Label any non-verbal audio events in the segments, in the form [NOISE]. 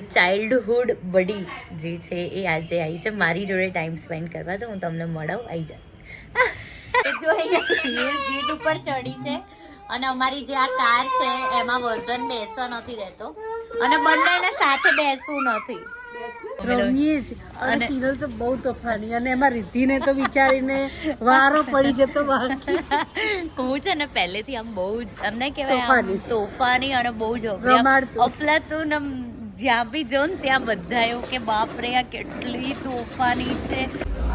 Childhood બડી જે છે એ આજે આવી છે. મારી જોડે ટાઈમ સ્પેન્ડ કરવા તો હું તમને મળાવું આવી જાય જો અહીંયા સીટ ઉપર ચડી છે અને અમારી જે આ કાર છે એમાં વર્ધન બેસવા નથી રહેતો અને બંનેને સાથે બેસવું નથી. રમીએ જ. અને અને- તો બહુ તોફાની અને એમાં રિદ્ધિને તો વિચારીને વારો પડી જતો બાકી. હું છે ને પહેલેથી આમ બહુ નહીં કહેવાય તોફાની. તોફાની અને બહુ જ અભરી. જ્યાં બી જો ને ત્યાં બધા એવું કે બાપ રે આ કેટલી તોફાની છે.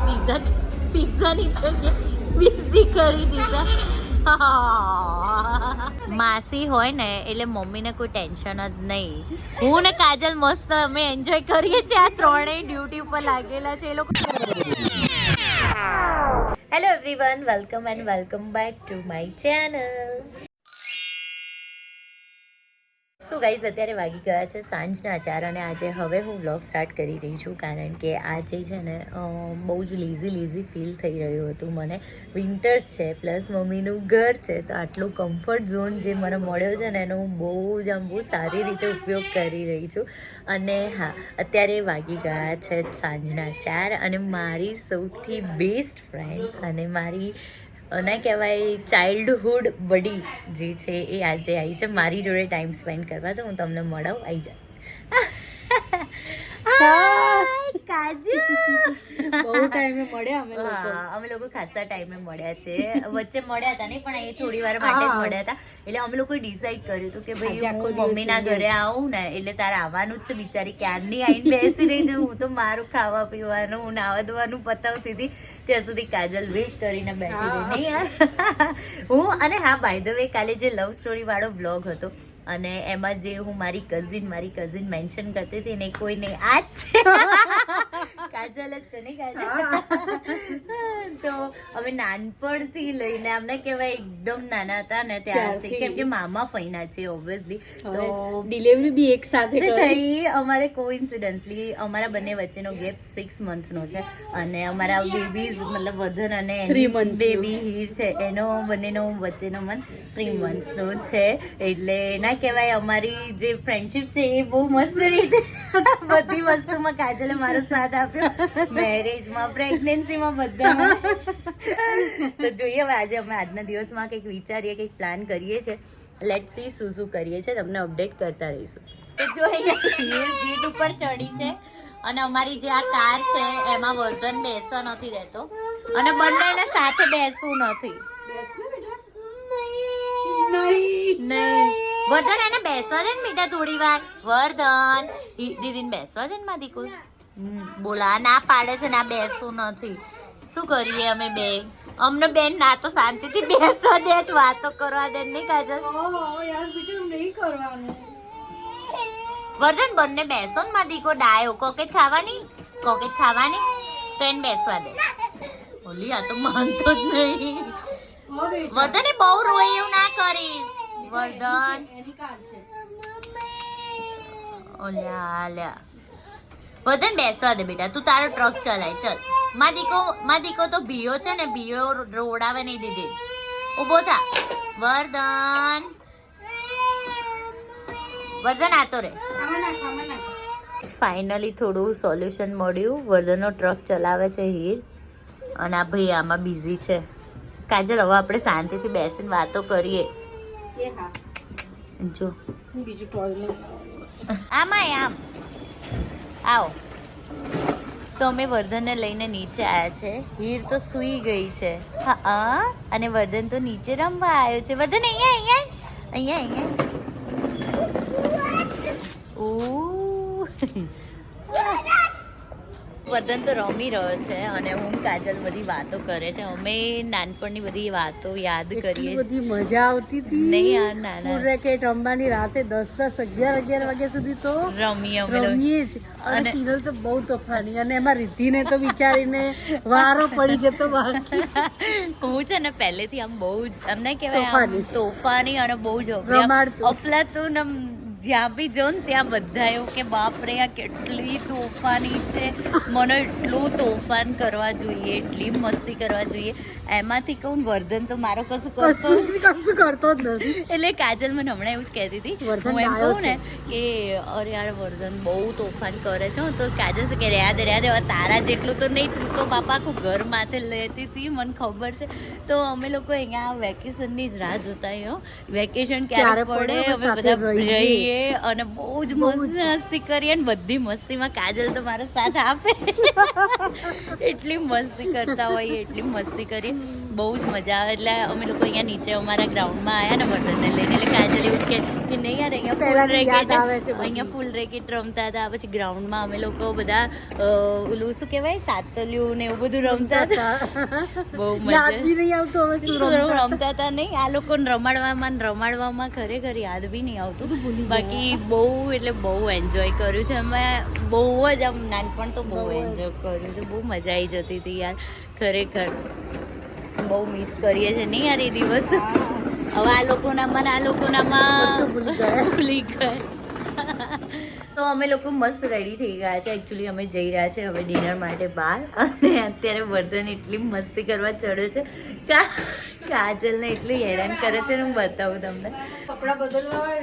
પીઝા પીઝાની જગ્યાએ બીઝી કરી દીધા. [LAUGHS] માસી હોય ને એટલે મમ્મીને કોઈ ટેન્શન જ નહીં. હું ને કાજલ મસ્ત અમે એન્જોય કરીએ છીએ. આ ત્રણેય ડ્યુટી ઉપર લાગેલા છે એ લોકો. Hello everyone welcome and welcome back to my channel so guys અત્યારે વાગી ગયા છે સાંજના ચાર અને આજે હવે હું વ્લોગ સ્ટાર્ટ કરી રહી છું કારણ કે આજે છે ને બહુ જ લીઝી લીઝી ફીલ થઈ રહ્યું હતું મને. વિન્ટર્સ છે પ્લસ મમ્મીનું ઘર છે, તો આટલું કમ્ફર્ટ ઝોન જે મને મળ્યો છે ને, એનો હું બહુ જ આમ બહુ સારી રીતે ઉપયોગ કરી રહી છું. અને હા, અત્યારે વાગી ગયા છે સાંજના ચાર અને મારી સૌથી બેસ્ટ ફ્રેન્ડ અને મારી અ, ના કહેવાય ચાઇલ્ડહુડ બડી જે છે એ આજે આવી છે. મારી જોડે ટાઈમ સ્પેન્ડ કરવા તો હું તમને મળાવ. આવી જાય કાજુ. બહુ ટાઈમે મળ્યા અમે લોકો. અમે લોકો ખાસા ટાઈમે મળ્યા છે. વચ્ચે મળ્યા હતા નહીં પણ એ થોડી વાર માટે જ મળ્યા હતા. એટલે અમે લોકોએ ડિસાઈડ કર્યું હતું કે ભાઈ હું મમ્મીના ઘરે આવું ને એટલે તારે આવવાનું જ છે બિચારી ક્યારની આવીને બેસી રહી છે. હું તો મારું ખાવા પીવાનું હું નાવા ધોવાનું પતાવતી હતી. ત્યાં સુધી કાજલ વેટ કરીને બેઠી હતી નહીં યાર. [LAUGHS] હું અને હા બાય ધ વે કાલે જે લવ સ્ટોરી વાળો બ્લોગ હતો અને એમાં જે હું મારી કઝિન મારી કઝિન મેન્શન કરતી હતી ને કોઈ નહીં. આ જ છે. [LAUGHS] કાજલ જ છે ને કાજલ [LAUGHS] તો અમે નાનપણથી લઈને અમને કહેવાય એકદમ નાના હતા ને ત્યારથી. કેમ કે મામા ફઈના છે ઓબ્વિયસલી તો ડિલિવરી બી એક સાથે થઈ અમારે કોઇન્સિડન્સલી અમારા બંને વચ્ચેનો ગેપ સિક્સ મંથનો છે અને અમારા બેબીઝ મતલબ વધન અને. બેબી હીર છે એનો બંનેનો વચ્ચેનો મન થ્રી મંથનો છે. એટલે ના કહેવાય અમારી જે ફ્રેન્ડશિપ છે એ બહુ મસ્ત રીતે બધી વસ્તુમાં કાજલે મારો સાથ આપ્યો. મેરેજમાં પ્રેગ્નન્સીમાં બધામાં. તો જોઈએ હવે આજે અમે આજના દિવસમાં કંઈક વિચારીએ કંઈક પ્લાન કરીએ છીએ. લેટ સી શું શું કરીએ છીએ. તમને અપડેટ કરતા રહીશું. તો જો સીટ ઉપર ચડી છે અને અમારી જે આ કાર છે એમાં વર્ધન બેસવા નથી રહેતો અને બંનેને સાથે બેસવું નથી. વર્ધન એને બેસવા દે ને બેટા થોડી વાર વર્ધન દીદીને બેસવા દે ને માં દીકુ હમ, બોલા ના પાડે છે ના બેસવું નથી. શું કરીએ અમે બે? અમને બેન ના તો શાંતિથી બેસવા દે જ વાતો કરવા દે નહીં કાજલ? વર્ધન બંને બેસો ને મારી દીકો ડાયો કોકેટ ખાવાની? કોકેટ ખાવાની? તો એને બેસવા દે. ઓલી આ તો માનતો જ નહીં. વર્ધન એ બહુ રોય એવું ના કરીશ. વર્ધન. ઓલ્યા આલ્યા. વર્ધન બેસવા દે બેટા તું તારો ટ્રક ચલાય ચલ. મા દીકો મા દીકો તો ભીયો છે ને ભીયો રોડાવે નહીં દીધી ઊભો થા. વર્ધન વર્ધન આતો રે. ફાઇનલી થોડું સોલ્યુશન મળ્યું. વર્ધનનો ટ્રક ચલાવે છે હીર. અને આ ભાઈ આમાં બિઝી છે. કાજલ હવે આપણે શાંતિથી બેસીને વાતો કરીએ. હા. જો. બીજું આમાં આમ. આવો. તો અમે વર્ધનને લઈને નીચે આવ્યા છે. હીર તો સૂઈ ગઈ છે. હા અને વર્ધન તો નીચે રમવા આવ્યો છે. વર્ધન અહીંયા અહીંયા અહીંયા અહીંયા. ઓ વર્ધન તો રમી રહ્યો છે અને હું કાજલ બધી વાતો કરે છે. અમે નાનપણની બધી વાતો યાદ કરીએ બધી મજા આવતી હતી નહીં યાર, ના, ના. રેકેટ રમવાની રાતે દસ દસ અગિયાર અગિયાર વાગ્યા સુધી તો રમીએ અમે રમીએ જ. અને તિરલ તો બહુ તોફાની. અને એમાં રિદ્ધિને તો વિચારીને વારો પડી જતો બાકી. [LAUGHS] હું છે ને પહેલેથી આમ બહુ જ આમ ના કહેવાય તોફાની. અને બહુ જ અભરી. જ્યાં બી જાઉં ને ત્યાં બધા એવું કે બાપ રે આ કેટલી તોફાની છે. મને એટલું તોફાન કરવા જોઈએ એટલી મસ્તી કરવા જોઈએ. એમાંથી કહું વર્ધન તો મારો કશું કરતો કશું કરતો જ નથી. એટલે કાજલ મને હમણાં એવું જ કહેતી હતી. હું એમ કહું ને કે અરે યાર વર્ધન બહુ તોફાન કરે છે. તો કાજલ શું કે રહ્યા દે રહ્યા દે. તારા જેટલું તો નહીં તું તો બાપા આખું ઘર માથે લેતી હતી મને ખબર છે. તો અમે લોકો અહીંયા વેકેશનની જ રાહ જોતા હો. વેકેશન ક્યારે પડે અમે બધા રહીએ અને બહુ જ મસ્તી મસ્તી કરીએ ને બધી મસ્તીમાં કાજલ તો મારો સાથ આપે. [LAUGHS] એટલી મસ્તી કરતા હોઈએ એટલી મસ્તી કરીએ. બહુ જ મજા આવે. એટલે અમે લોકો અહીંયા નીચે અમારા ગ્રાઉન્ડમાં આવ્યા ને વર્ધનને લઈને એટલે કાજલ એવું જ કે નહીં યાર અહીંયા ફૂલ રેકેટ. અહીંયા ફૂલ રેકેટ રમતા હતા. પછી ગ્રાઉન્ડમાં અમે લોકો બધા ઓલું શું કહેવાય? સાતલિયું ને એવું બધું રમતા હતા. બહુ મજા. રમતા હતા. નહીં આ લોકોને રમાડવામાં રમાડવામાં ખરેખર યાદ બી નહીં આવતું. બાકી બહુ એટલે બહુ એન્જોય કર્યું છે. અમે બહુ જ આમ નાનપણ તો બહુ એન્જોય કર્યું છે. બહુ મજા આવી જતી હતી યાર ખરેખર. બહુ મિસ કરીએ છીએ નહીં યાર એ દિવસ? હવે આ લોકોનામાં ને આ લોકોનામાં ભૂલી ગયા. તો અમે લોકો મસ્ત રેડી થઈ ગયા છે. એકચ્યુઅલી અમે જઈ રહ્યા છે હવે ડિનર માટે બહાર. અને અત્યારે વર્ધન એટલી મસ્તી કરવા ચડ્યો છે. કા કાજલને એટલી હેરાન કરે છે હું બતાવું તમને. કપડાં બદલવા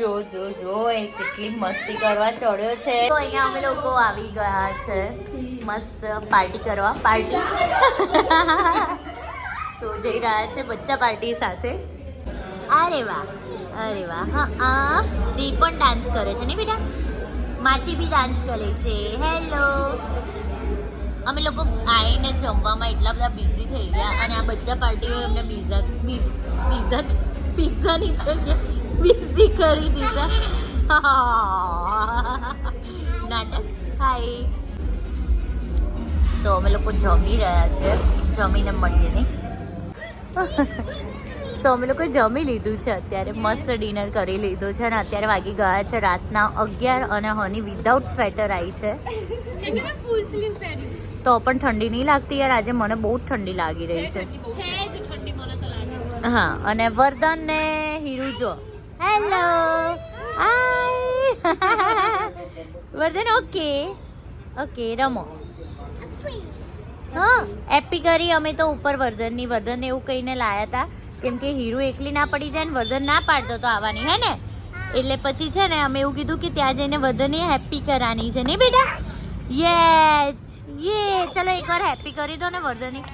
જો જો જો એ કેટલી મસ્તી કરવા ચડ્યો છે. તો અહીંયા અમે લોકો આવી ગયા છે. મસ્ત પાર્ટી કરવા. પાર્ટી. તો જઈ રહ્યા છે બચ્ચા પાર્ટી સાથે. અરે વાહ અરે વાહ. હા દી પણ ડાન્સ કરે છે ને બેટા? માછી બી ડાન્સ કરે છે. હેલો અમે લોકો આવીને જમવામાં એટલા બધા બિઝી થઈ ગયા અને આ બચ્ચા પાર્ટીઓ એમને બીઝા પીઝા પિઝાની જગ્યાએ બિઝી કરી દીધા. [LAUGHS] નાટક? હાય તો અમે લોકો જમી રહ્યા છે. જમીને મળીએ નહીં. [LAUGHS] સો અમે લોકો જમી લીધું છે અત્યારે. મસ્ત ડિનર કરી લીધું છે અને અત્યારે વાગી ગયા છે રાતના અગિયાર અને હની વિધાઉટ સ્વેટર આવી છે. તો પણ ઠંડી નહીં લાગતી યાર. આજે મને બહુ જ ઠંડી લાગી રહી છે. હા અને વર્ધન ને હિરુજો હેલો [LAUGHS] વર્ધન ઓકે ઓકે રમો. હા. એપી કરી અમે તો ઉપર વર્ધનની વર્ધન એવું કહીને લાયા હતા કેમ કે હીરો એકલી ના પડી જાય ને વર્ધન ના પાડતો તો આવવાની હે ને? એટલે પછી છે ને અમે એવું કીધું કે ત્યાં જઈને વર્ધને હેપી કરવાની છે ને બેટા? યસ યે ચલો એકવાર હેપી કરી દો ને વર્ધની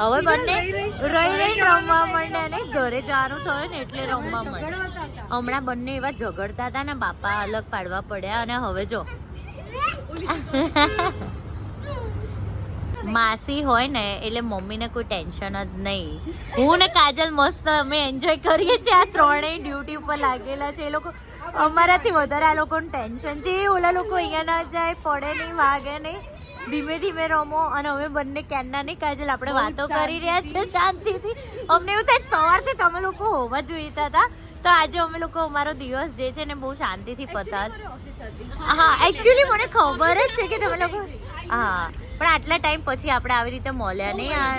હવે બંને રહી રહી. રમવા માંડ્યા? ને? ઘરે જવાનું થયું ને એટલે રમવા માંડ્યા. હમણાં બંને એવા ઝઘડતા હતા ને બાપા અલગ પાડવા પડ્યા અને હવે જો. માસી હોય ને એટલે મમ્મીને કોઈ ટેન્શન જ નહીં. હું ને કાજલ મસ્ત અમે એન્જોય કરીએ છીએ. આ ત્રણેય ડ્યુટી ઉપર લાગેલા છે. એ લોકો અમારાથી વધારે આ લોકોનું ટેન્શન છે. ઓલા લોકો અહીંયા ના જાય પડે નહીં વાગે નહીં. ધીમે ધીમે રમો અને અમે બંને નહીં કાજલ આપણે વાતો કરી રહ્યા છે શાંતિથી. અમને એવું થાય સવારથી તમે લોકો હોવા જોઈતા હતા તો આજે અમે લોકો અમારો દિવસ જે છે ને બહુ શાંતિથી પસાર હા એકચ્યુઅલી મને [LAUGHS] ખબર જ છે કે તમે લોકો હા પણ આટલા ટાઈમ પછી આપણે આવી રીતે મળ્યા નહીં. આ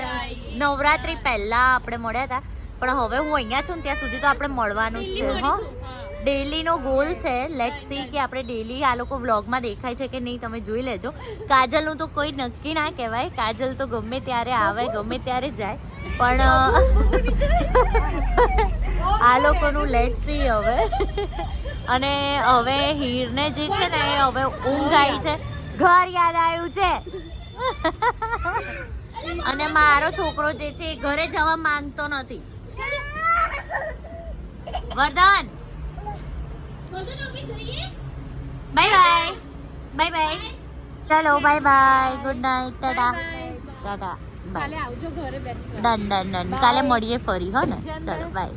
નવરાત્રી પહેલા આપણે મળ્યા હતા. પણ હવે હું અહીંયા છું ને ત્યાં સુધી તો આપણે મળવાનું જ છે હો. ડેલીનો ગોલ છે. લેટ સી કે આપણે ડેલી આ લોકો વ્લોગમાં દેખાય છે કે નહીં, તમે જોઈ લેજો. કાજલનું તો કોઈ નક્કી ના કહેવાય. કાજલ તો ગમે ત્યારે આવે, ગમે ત્યારે જાય. પણ આ લોકોનું લેટ સી હવે. અને હવે હીરને જે છે ને, એ હવે ઊંઘ આવી છે. ઘર યાદ આવ્યું છે. અને મારો છોકરો જે છે એ ઘરે જવા માંગતો નથી. Vardhan bye bye bye bye ચાલો bye bye good night tata tata bye done done done કાલે મળીએ ફરી હો ને? ચલો બાય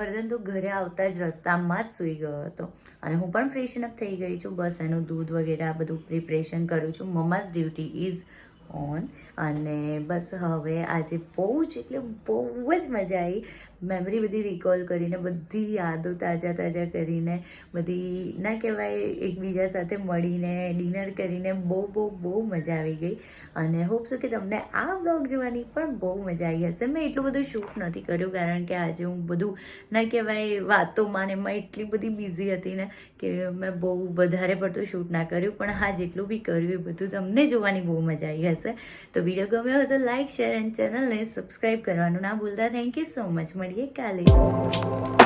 વર્ધન તો ઘરે આવતા જ રસ્તામાં જ સૂઈ ગયો હતો. અને હું પણ ફ્રેશન અપ થઈ ગઈ છું. બસ એનું દૂધ વગેરે આ બધું પ્રિપરેશન કરું છું. મમ્માસ ડ્યુટી ઇઝ ઓન અને બસ હવે આજે બહુ જ, એટલે બહુ જ મજા આવી મેમરી બધી રિકોલ કરીને, બધી યાદો તાજા તાજા કરીને, બધી, ના કહેવાય, એકબીજા સાથે મળીને ડિનર કરીને બહુ બહુ બહુ મજા આવી ગઈ. અને હોપ છે કે તમને આ વ્લોગ જોવાની પણ બહુ મજા આવી હશે. મેં એટલું બધું શૂટ નથી કર્યું, કારણ કે આજે હું બધું, ના કહેવાય વાતોમાં ને એમાં એટલી બધી બિઝી હતી ને, કે મેં બહુ વધારે પડતું શૂટ ના કર્યું. પણ હા, જેટલું બી કર્યું એ બધું તમને જોવાની બહુ મજા આવી હશે. તો વીડિયો ગમ્યો હોય તો લાઇક શેર અને ચેનલને સબસ્ક્રાઈબ કરવાનું ના ભૂલતા. થેન્ક યુ સો મચ મળીએ કાલે.